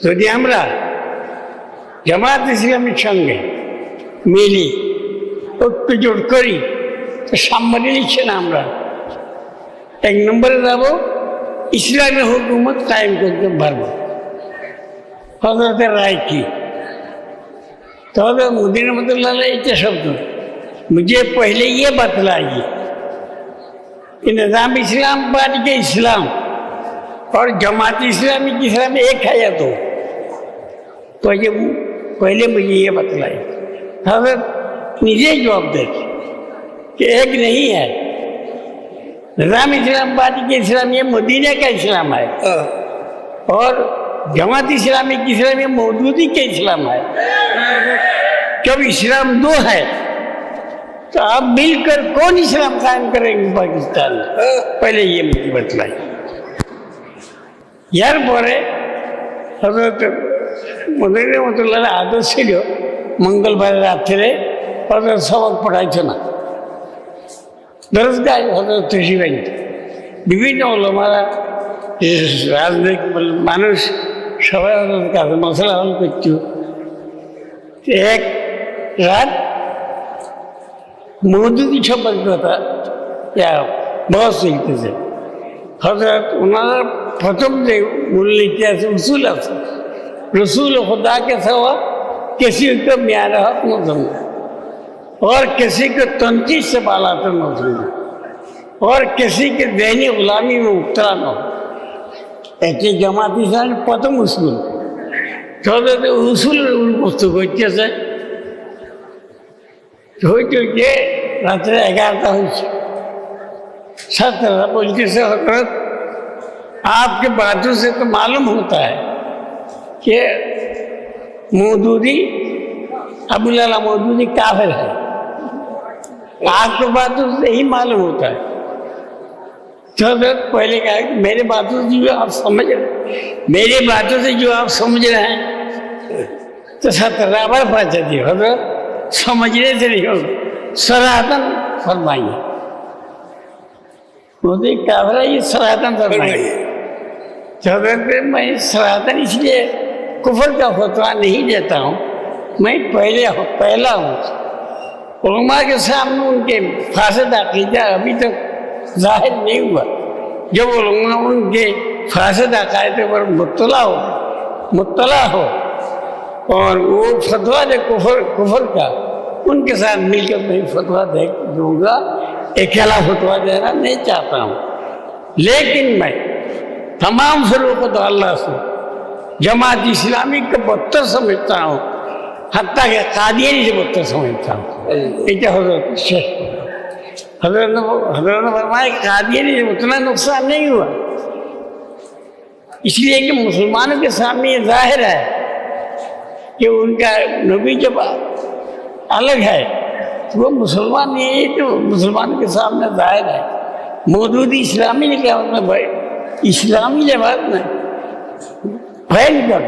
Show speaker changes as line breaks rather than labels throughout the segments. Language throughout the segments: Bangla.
যদি আমরা জামাত ইসলামের সঙ্গে মিলি ঐক্যজোট করি তো সামনে নিচ্ছে না আমরা এক নম্বরে যাব ইসলামী হুকুমত কায়েম করতে পারবো হজরতের রায় কি तब मोदी ने मतलब इतने शब्द मुझे पहले ये बतलाइए कि निज़ाम इस्लाम पार्टी के इस्लाम और जमात इस्लामी की इस्लाम एक है या दो तो تو یہ پہلے مجھے یہ بتلائی ہمیں مجھے جواب دے کہ ایک نہیں ہے۔ نظام اسلام پارٹی کے اسلام یہ مدینہ کا اسلام ہے۔ اور جماعت اسلامی کے اسلام یہ مودودی کے اسلام ہے۔ جب اسلام دو ہے تو آپ مل کر کون اسلام قائم کریں گے پاکستان؟ پہلے یہ مجھے بتلائی یار بولے حضرت মদিনা মতুল্লাহ আদর ছিল, মঙ্গলবার রাত্রে হজরত সবক পড়াইছে না। দরজগায় হজরত তসিবাই বিভিন্ন ওলমারা রাজনৈতিক মানুষ, সবাই হজরত কাছে মশলা হল করছ এক রাত মৌদুদি সম্পর্কে কথা বস চলতেছে হজরত ওনারা প্রথম যে মূলনীতি আছে, উসুল আছে। رسول خدا کے سوا کسی کو میارحت نہ سمجھا اور کسی کو تنقید سے بالا تر نہ سمجھا اور کسی کے ذہنی غلامی میں اترا نہ ہو۔ ایسے جماعتی سارے پتم اصول تھوڑے تو اصول گفتگو হইতেছে হইতে হইতে রাত্রে এগারোটা آپ کے باتوں سے تو معلوم ہوتا ہے۔ کہ مودودی ابو اللہ مودودی کافر ہے۔ آج تو بات سے ہی معلوم ہوتا ہے۔ پہلے کہا کہ میرے باتوں سے جو آپ سمجھ رہے میرے باتوں سے جو آپ سمجھ رہے ہیں، تو سترابر پہنچا دی جی، حضرت سمجھنے سے نہیں ہوگا سراتن فرمائیے۔ مودی کافر ہے، یہ سراتن فرمائیے۔ حضرت میں سراتن اس لیے کفر کا فتویٰ نہیں دیتا ہوں، میں پہلے پہلا ہوں۔ علماء کے سامنے ان کے فاسد عقیدہ ابھی تک ظاہر نہیں ہوا۔ جب علماء ان کے فاسد عقائدے پر مطلع ہو مطلع ہو اور وہ فتویٰ دے کفر کفر کا، ان کے ساتھ مل کر میں فتویٰ دے دوں گا۔ اکیلا فتویٰ دینا نہیں چاہتا ہوں۔ لیکن میں تمام فروغ اللہ سے جماعت اسلامی کا بہتر سمجھتا ہوں۔ حتیٰ کہ قادیانی سے بہتر سمجھتا ہوں۔ یہ حضرت شیخ حضرت نے حضرت فرمایا کہ قادیانی سے اتنا نقصان نہیں ہوا۔ اس لیے کہ مسلمانوں کے سامنے یہ ظاہر ہے کہ ان کا نبی جب الگ ہے تو وہ مسلمان یہ ہے تو مسلمان کے سامنے ظاہر ہے۔ موجود اسلامی نے کیا مطلب بھائی اسلامی جماعت میں फैल कर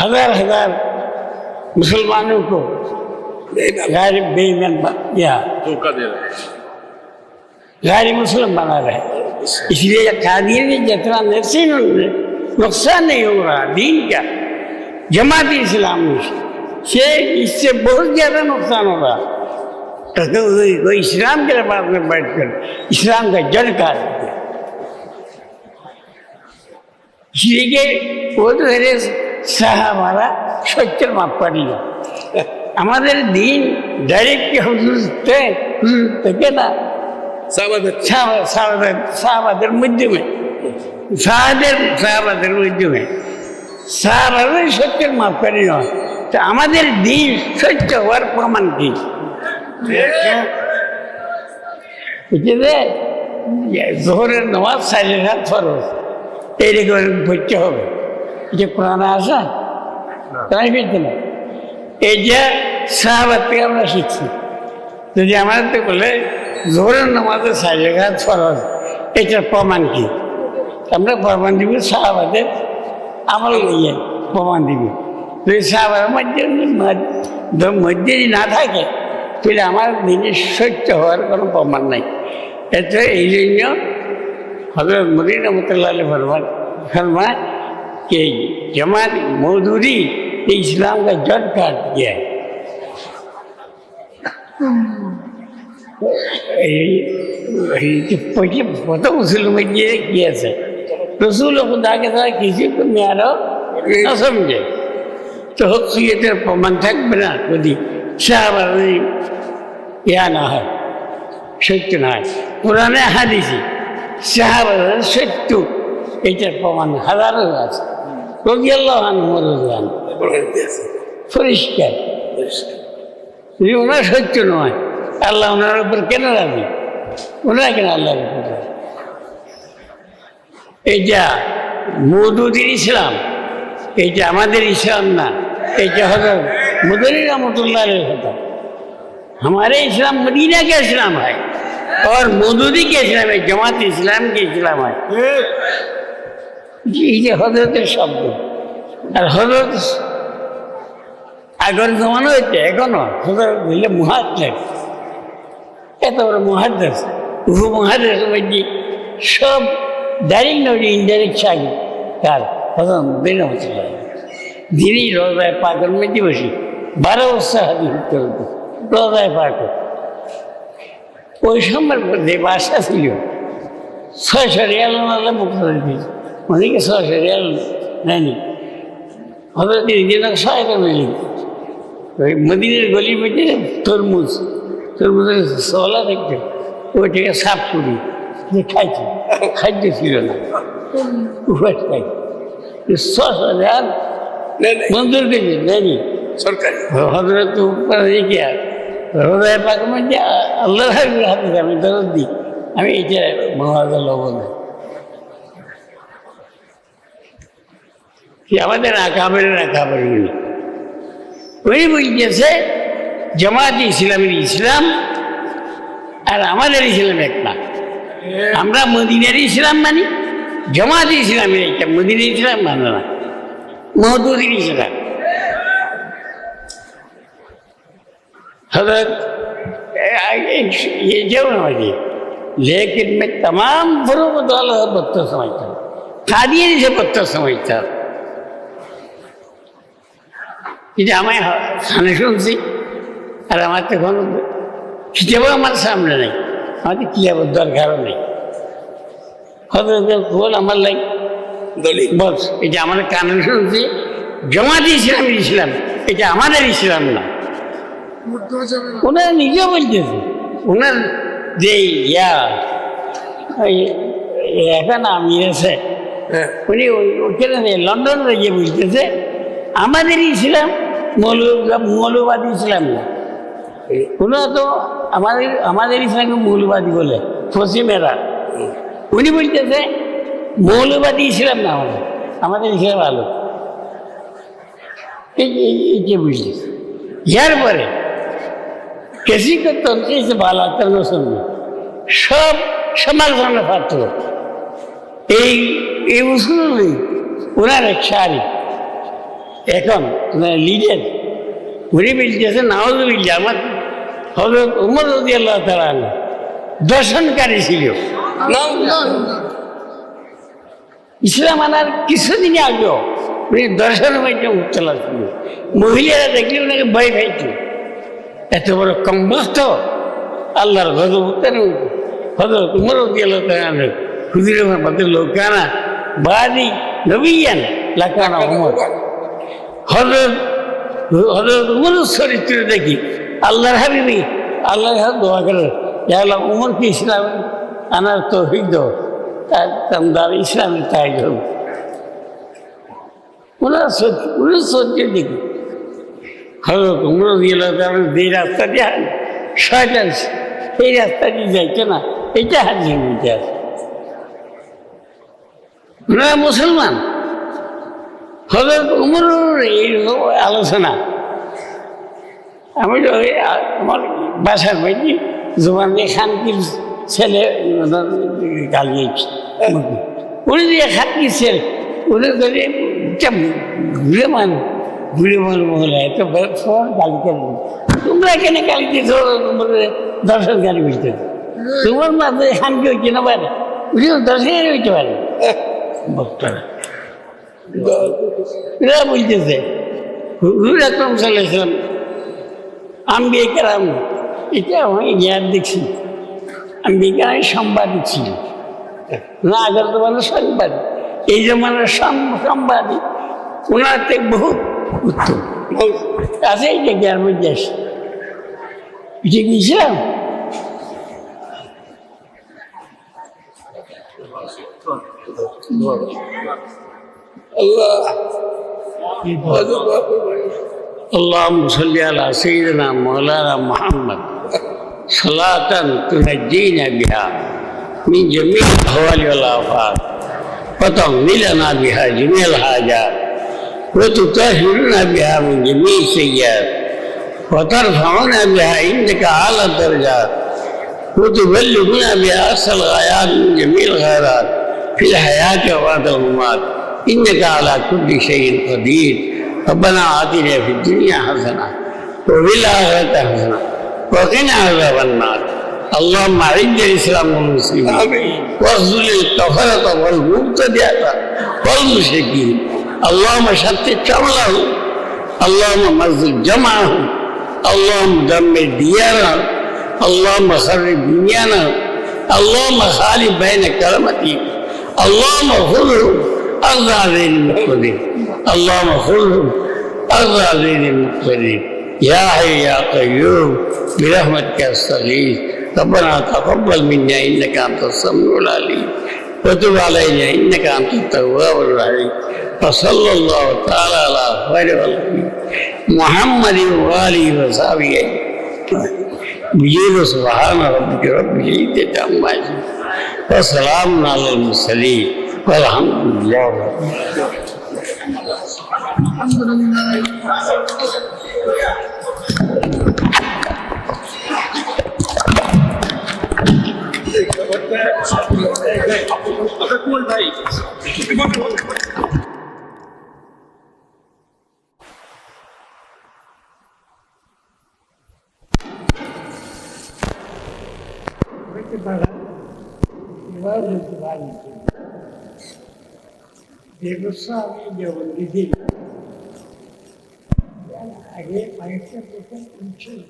हजार हजार मुसलमानों को गैर बेईमान बन- या
धोखा दे रहे हैं
गैर मुस्लिम बना रहे इसलिए कादिर ने जितना नरसिन नुकसान नहीं हो रहा दीन का जमात इस्लाम से इससे बहुत ज़्यादा नुकसान हो रहा तो वो- वो इस्लाम के बाद में बैठकर इस्लाम का जड़ काट दिया জিগে ওই ধরে সাহাবারা সত্যের মাপকাঠি আমাদের দিন ডাইরেক্ট হুজুর হুজুর থেকে না সাহাবাদের। মাধ্যমে। সাহাদের সাহাবাদের মাধ্যমে। সাহাবাদের সত্যের মাপকাঠি নয় তো আমাদের দিন সত্য হওয়ার প্রমাণ কি? বুঝলে জোহরের নামাজ সাড়ে ফরজ। এইরকম পড়তে হবে। যে কোরআনে আসা তাই ফিরতে না। এই যে সাহাবাদ থেকে আমরা শিখছি যদি আমাদের তো বলে জোহরের নামাজে হাত ফরজ এটার প্রমাণ কি? আমরা প্রমাণ দিব সাহাবাদের আমল ইয়ে প্রমাণ দিব। যদি সাহাবার মধ্যে মধ্যে যদি না থাকে তাহলে আমার দিনের সত্য হওয়ার কোনো প্রমাণ নাই। এটা এই জন্য حضرت مری رحمۃ اللہ علیہ فرمان فرمان کہ جماعت موزوری نے اسلام کا جڑ کاٹ دیا ہے رسول خدا کے ساتھ کسی کو میارو نہ سمجھے تو حقیقت منتھک بنا کو دی شاہ برنی یا نہ ہے شکت نہ ہے قرآن حدیثی সাহাবাদের সত্য এটার প্রমাণ হাজারো আছে রবি আল্লাহ মরুদান পরিষ্কার যদি ওনার সত্য নয় আল্লাহ ওনার উপর কেন রাজি ওনারা কেন আল্লাহর উপর রাজি? এইটা মৌদুদির ইসলাম এইটা আমাদের ইসলাম না এইটা হলো মদনী রহমতুল্লাহ কথা हमारे इस्लाम मदीना का इस्लाम है और मौदूदी के इस्लाम है जमात इस्लाम के इस्लाम है এই যে হজরতের শব্দ আর হজরত আগের জমানো হচ্ছে এখনো হজরত হইলে মহাদ্দেশ এত বড় মহাদ্দেশ উহু মহাদ্দেশ মধ্যে সব ডাইরেক্ট নদী ইনডাইরেক্ট চাকরি কার হজরত দিন যিনি রোজায় পাগল মধ্যে বসি বারো বছর হাতি করতে হতো রোজায় পাক ওই সময়ের মধ্যে বাসা ছিল। ছয়শো রিয়াল ওনারা মুক্ত দিয়েছে ওদিকে ছয়শো রিয়াল নেয়নি? হয়তো নিজের সহায়তা মিলি ওই মদিনের গলির মধ্যে তরমুজ তরমুজের সলা দেখতে। ওইটাকে সাফ করি। যে খাইছি খাদ্য ছিল না। উপাস খাই। ছশো রিয়াল করেছে নেয়নি।
সরকারি?
হজরত কি আর? হৃদয় পাক মধ্যে আল্লাহ হাতে আমি দরদ দিই। আমি এটা মহাজা লব না কি আমাদের আকাবের আকাবের গুলি। ওই বলতেছে জামাত ইসলামের ইসলাম আর আমাদের ইসলাম এক না। আমরা মদিনের ইসলাম মানি জামাত ইসলামের একটা মদিনের ইসলাম মানে না মহদুদের ইসলাম। ये जो समझिए लेकिन मैं तमाम फरूक वाला बदतर समझता हूँ कादियानी से बदतर समझता हूँ কিন্তু আমায় খানে শুনছি আর আমার তো কোনো খিচেও আমার সামনে নেই আমাদের কি আবার দরকারও নেই হজরত বল আমার লাই
দলিল
বস এটা আমাদের কানে শুনছি জমাতি ইসলাম ইসলাম এটা আমাদের ইসলাম না ওনারা নিজেও বলতেছে। ওনার যে ইয়া এখন আমি আছে
হ্যাঁ।
উনি ওই- ওখানে যে লন্ডনে গিয়ে বলতেছে আমাদের ইসলাম মৌল মৌলবাদী ইসলাম না। ওনারা তো আমাদের আমাদের ইসলামকে মৌলবাদী বলে পশ্চিমেরা উনি বলতেছে মৌলবাদী ইসলাম না আমাদের আমাদের ইসলাম আলো। এই বুঝতেছে ইয়ার পরে किसी को तनकीद से भाला तर्ज सुनना সব সমান ধরনের পাত্র। এই এই উসুলি ওনার সারি। এখন মানে লিডার উনি বলতেছে আচ্ছা, নাওয়াজ আমার হজরত উমর রদি আল্লাহ তালা দর্শনকারী ছিল। ইসলাম আনার কিছুদিন আগেও উনি দর্শন হয়েছে উত্তলা ছিল। মহিলারা দেখলে ওনাকে ভয় পাইত। এত বড় কম্বস্ত আল্লাহর কেন? হজরত উমর দিয়ে হুজুর আমাদের লোকানা বাদি নবীয়ান লাকানা উমর। হজরত হজরত উমর চরিত্র দেখি, আল্লাহর হাবিবি, আল্লাহর হাত দোয়া করে আল্লাহ উমরকে ইসলাম? আনার তৌফিক দাও। তার তামদার ইসলামের তাই হোক ওনার সত্য উনি সত্য দেখি হজরত উমর যে রাস্তা দিয়ে শয়তান এই রাস্তা দিয়ে যাইতো না এটা হাজির মধ্যে আছে। ওনারা মুসলমান, হজরত উমর এই আলোচনা, আমি তো আমার বাসার মধ্যে জোবান খানকির ছেলে গালিয়েছি উনি দিয়ে খানকির ছেলে, উনি ঘুরে মান ঘুরে মান মহিলা এত ফোন গালি করে তোমরা এখানে গালি দিয়েছ, তোমাদের দর্শন গালি বুঝতে তোমার মাঝে খানকি হইতে না পারে? উনি দর্শনের হইতে পারে। বক্তারা এরা বলতেছে হুজুর আকরম কেরাম, এটা আমি জ্ঞান দেখছি। আমি বিজ্ঞানের সাংবাদিক ছিল না আগের জমানের সাংবাদিক এই জমানের সাং- সাংবাদিক ওনার থেকে বহুত উত্তম আছে এই যে জ্ঞান মধ্যে আসে পিছিয়ে গিয়েছিলাম
আল্লাহ
اللهم صل على سيدنا مولانا محمد صلاة تنجينا بها من جميع الأهوال والآفات وتغني بها جميع الحاجات وتطهرنا بها من جميع السيئات وترفعنا بها عندك أعلى الدرجات وتبلغنا بها أقصى الغايات من جميع الخيرات في الحياة وبعد الممات. إنك على كل شيء قدير. ربنا آتنا في الدنيا حسنة وفي الآخرة حسنة وقنا عذاب النار. اللهم أعز الإسلام والمسلمين. واخذل الكفرة والمبتدعة والمشركين. اللهم شتت شملهم اللهم مزق جمعهم اللهم دمر ديارهم اللهم خرب بنيانهم اللهم خالف بين كلمتهم اللهم خذهم أرض هذين المقتدين اللهم خذهم أرض هذين المقتدين يا حي يا قيوم برحمتك أستغيث. ربنا تقبل منا إنك أنت السميع العليم. وتب علينا إنك أنت التواب الرحيم. وصلى الله تعالى على خير خلقه محمد واله وصحبه. بجود سبحان ربك رب العزة عما وسلام على المرسلين والحمد لله رب العالمين. Titanic. Devo sapere che ho di dire. Aghe, ma è sempre tutto un cielo.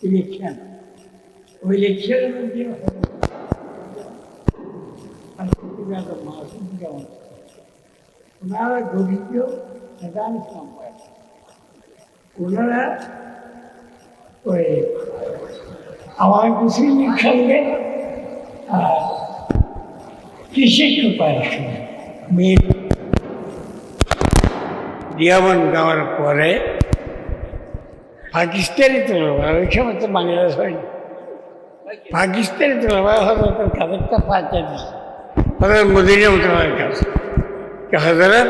E mi chiamo. O il cielo non dio. Anche tu vado a morte, mi chiamo. Un'ora go di più, e danni con me. Un'ora, poi, avanti sì, mi chiamo. কৃষি কোপারেশন মেয়ে দিয়ামন গাওয়ার পরে পাকিস্তানি তুলবা ওই সময় তো বাংলাদেশ হয়নি। পাকিস্তানি তুলবা হজরতের কাদেরটা পাঁচটা দিচ্ছে হজরত মদিনা উঠলার কাছে হজরত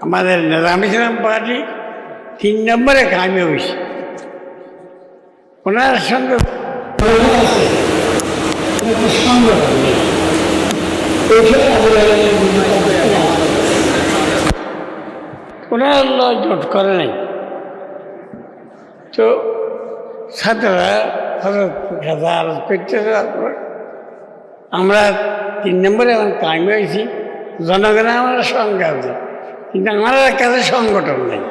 আমাদের নিজাম ইসলাম পার্টি, তিন নম্বরে কামে হয়েছে ওনার সঙ্গে ওনার লয় জোট করে নাই। তো ছাত্ররা হঠাৎ আরোপ করতেছে আমরা তিন নম্বরে এখন কামে হয়েছি জনগণের আমার সঙ্গে আছে, কিন্তু আমার কাছে সংগঠন নেই।